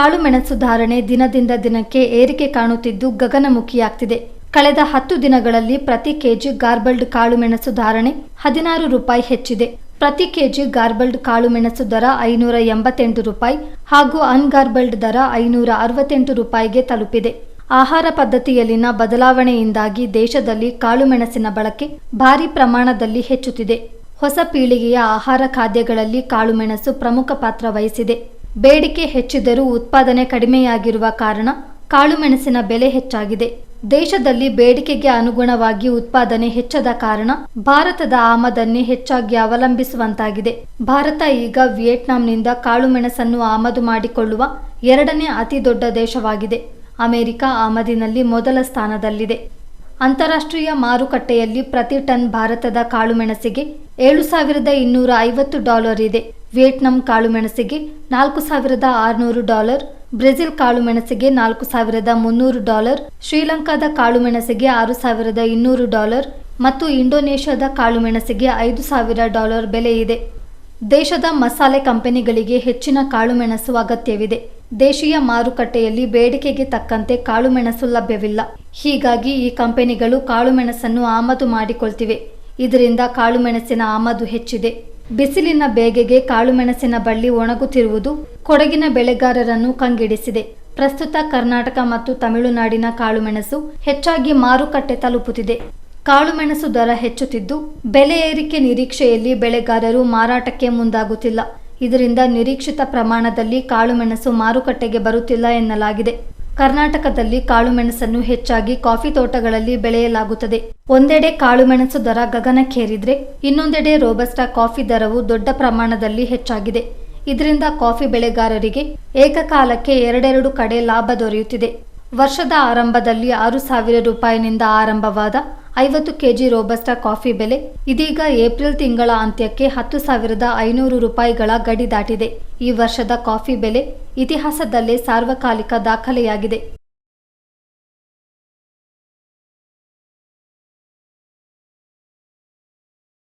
ಕಾಳುಮೆಣಸು ಧಾರಣೆ ದಿನದಿಂದ ದಿನಕ್ಕೆ ಏರಿಕೆ ಕಾಣುತ್ತಿದ್ದು ಗಗನಮುಖಿಯಾಗ್ತಿದೆ. ಕಳೆದ ಹತ್ತು ದಿನಗಳಲ್ಲಿ ಪ್ರತಿ ಕೆಜಿ ಗಾರ್ಬಲ್ಡ್ ಕಾಳುಮೆಣಸು ಧಾರಣೆ ಹದಿನಾರು ರೂಪಾಯಿ ಹೆಚ್ಚಿದೆ. ಪ್ರತಿ ಕೆಜಿ ಗಾರ್ಬಲ್ಡ್ ಕಾಳುಮೆಣಸು ದರ ಐನೂರ ಎಂಬತ್ತೆಂಟು ರೂಪಾಯಿ ಹಾಗೂ ಅನ್ಗಾರ್ಬಲ್ಡ್ ದರ ಐನೂರ ಅರವತ್ತೆಂಟು ರೂಪಾಯಿಗೆ ತಲುಪಿದೆ. ಆಹಾರ ಪದ್ಧತಿಯಲ್ಲಿನ ಬದಲಾವಣೆಯಿಂದಾಗಿ ದೇಶದಲ್ಲಿ ಕಾಳುಮೆಣಸಿನ ಬಳಕೆ ಭಾರಿ ಪ್ರಮಾಣದಲ್ಲಿ ಹೆಚ್ಚುತ್ತಿದೆ. ಹೊಸ ಪೀಳಿಗೆಯ ಆಹಾರ ಖಾದ್ಯಗಳಲ್ಲಿ ಕಾಳುಮೆಣಸು ಪ್ರಮುಖ ಪಾತ್ರ ವಹಿಸಿದೆ. ಬೇಡಿಕೆ ಹೆಚ್ಚಿದರೂ ಉತ್ಪಾದನೆ ಕಡಿಮೆಯಾಗಿರುವ ಕಾರಣ ಕಾಳುಮೆಣಸಿನ ಬೆಲೆ ಹೆಚ್ಚಾಗಿದೆ. ದೇಶದಲ್ಲಿ ಬೇಡಿಕೆಗೆ ಅನುಗುಣವಾಗಿ ಉತ್ಪಾದನೆ ಹೆಚ್ಚದ ಕಾರಣ ಭಾರತದ ಆಮದನ್ನೇ ಹೆಚ್ಚಾಗಿ ಅವಲಂಬಿಸುವಂತಾಗಿದೆ. ಭಾರತ ಈಗ ವಿಯೆಟ್ನಾಂನಿಂದ ಕಾಳುಮೆಣಸನ್ನು ಆಮದು ಮಾಡಿಕೊಳ್ಳುವ ಎರಡನೇ ಅತಿ ದೊಡ್ಡ ದೇಶವಾಗಿದೆ. ಅಮೆರಿಕ ಆಮದಿನಲ್ಲಿ ಮೊದಲ ಸ್ಥಾನದಲ್ಲಿದೆ. ಅಂತಾರಾಷ್ಟ್ರೀಯ ಮಾರುಕಟ್ಟೆಯಲ್ಲಿ ಪ್ರತಿ ಟನ್ ಭಾರತದ ಕಾಳುಮೆಣಸಿಗೆ ಏಳು ಸಾವಿರದ ಇನ್ನೂರ ಐವತ್ತು ಡಾಲರ್ ಇದೆ. ವಿಯೆಟ್ನಾಂ ಕಾಳುಮೆಣಸಿಗೆ ನಾಲ್ಕು ಸಾವಿರದ ಆರುನೂರು ಡಾಲರ್. ಬ್ರೆಜಿಲ್ ಕಾಳುಮೆಣಸಿಗೆ ನಾಲ್ಕು ಸಾವಿರದ ಮುನ್ನೂರು ಡಾಲರ್. ಶ್ರೀಲಂಕಾದ ಕಾಳುಮೆಣಸಿಗೆ ಆರು ಸಾವಿರದ ಇನ್ನೂರು ಡಾಲರ್. ಮತ್ತು ಇಂಡೋನೇಷ್ಯಾದ ಕಾಳುಮೆಣಸಿಗೆ ಐದು ಸಾವಿರ ಡಾಲರ್ ಬೆಲೆ ಇದೆ. ದೇಶದ ಮಸಾಲೆ ಕಂಪನಿಗಳಿಗೆ ಹೆಚ್ಚಿನ ಕಾಳುಮೆಣಸು ಅಗತ್ಯವಿದೆ. ದೇಶೀಯ ಮಾರುಕಟ್ಟೆಯಲ್ಲಿ ಬೇಡಿಕೆಗೆ ತಕ್ಕಂತೆ ಕಾಳುಮೆಣಸು ಲಭ್ಯವಿಲ್ಲ. ಹೀಗಾಗಿ ಈ ಕಂಪನಿಗಳು ಕಾಳುಮೆಣಸನ್ನು ಆಮದು ಮಾಡಿಕೊಳ್ತಿವೆ. ಇದರಿಂದ ಕಾಳುಮೆಣಸಿನ ಆಮದು ಹೆಚ್ಚಿದೆ. ಬಿಸಿಲಿನ ಬೇಗೆಗೆ ಕಾಳುಮೆಣಸಿನ ಬಳ್ಳಿ ಒಣಗುತ್ತಿರುವುದು ಕೊಡಗಿನ ಬೆಳೆಗಾರರನ್ನು ಕಂಗೆಡಿಸಿದೆ. ಪ್ರಸ್ತುತ ಕರ್ನಾಟಕ ಮತ್ತು ತಮಿಳುನಾಡಿನ ಕಾಳುಮೆಣಸು ಹೆಚ್ಚಾಗಿ ಮಾರುಕಟ್ಟೆ ತಲುಪುತ್ತಿದೆ. ಕಾಳುಮೆಣಸು ದರ ಹೆಚ್ಚುತ್ತಿದ್ದು, ಬೆಲೆ ಏರಿಕೆ ನಿರೀಕ್ಷೆಯಲ್ಲಿ ಬೆಳೆಗಾರರು ಮಾರಾಟಕ್ಕೆ ಮುಂದಾಗುತ್ತಿಲ್ಲ. ಇದರಿಂದ ನಿರೀಕ್ಷಿತ ಪ್ರಮಾಣದಲ್ಲಿ ಕಾಳುಮೆಣಸು ಮಾರುಕಟ್ಟೆಗೆ ಬರುತ್ತಿಲ್ಲ ಎನ್ನಲಾಗಿದೆ. ಕರ್ನಾಟಕದಲ್ಲಿ ಕಾಳುಮೆಣಸನ್ನು ಹೆಚ್ಚಾಗಿ ಕಾಫಿ ತೋಟಗಳಲ್ಲಿ ಬೆಳೆಯಲಾಗುತ್ತದೆ. ಒಂದೆಡೆ ಕಾಳುಮೆಣಸು ದರ ಗಗನಕ್ಕೇರಿದ್ರೆ, ಇನ್ನೊಂದೆಡೆ ರೋಬಸ್ಟಾ ಕಾಫಿ ದರವು ದೊಡ್ಡ ಪ್ರಮಾಣದಲ್ಲಿ ಹೆಚ್ಚಾಗಿದೆ. ಇದರಿಂದ ಕಾಫಿ ಬೆಳೆಗಾರರಿಗೆ ಏಕಕಾಲಕ್ಕೆ ಎರಡೆರಡು ಕಡೆ ಲಾಭ ದೊರೆಯುತ್ತಿದೆ. ವರ್ಷದ ಆರಂಭದಲ್ಲಿ ಆರು ಸಾವಿರ ರೂಪಾಯಿನಿಂದ ಆರಂಭವಾದ ಐವತ್ತು ಕೆಜಿ ರೋಬಸ್ಟಾ ಕಾಫಿ ಬೆಲೆ. ಇದೀಗ ಏಪ್ರಿಲ್ ತಿಂಗಳ ಅಂತ್ಯಕ್ಕೆ ಹತ್ತು ಸಾವಿರದ ಐನೂರು ರೂಪಾಯಿಗಳ ಗಡಿ ದಾಟಿದೆ. ಈ ವರ್ಷದ ಕಾಫಿ ಬೆಲೆ ಇತಿಹಾಸದಲ್ಲೇ ಸಾರ್ವಕಾಲಿಕ ದಾಖಲೆಯಾಗಿದೆ.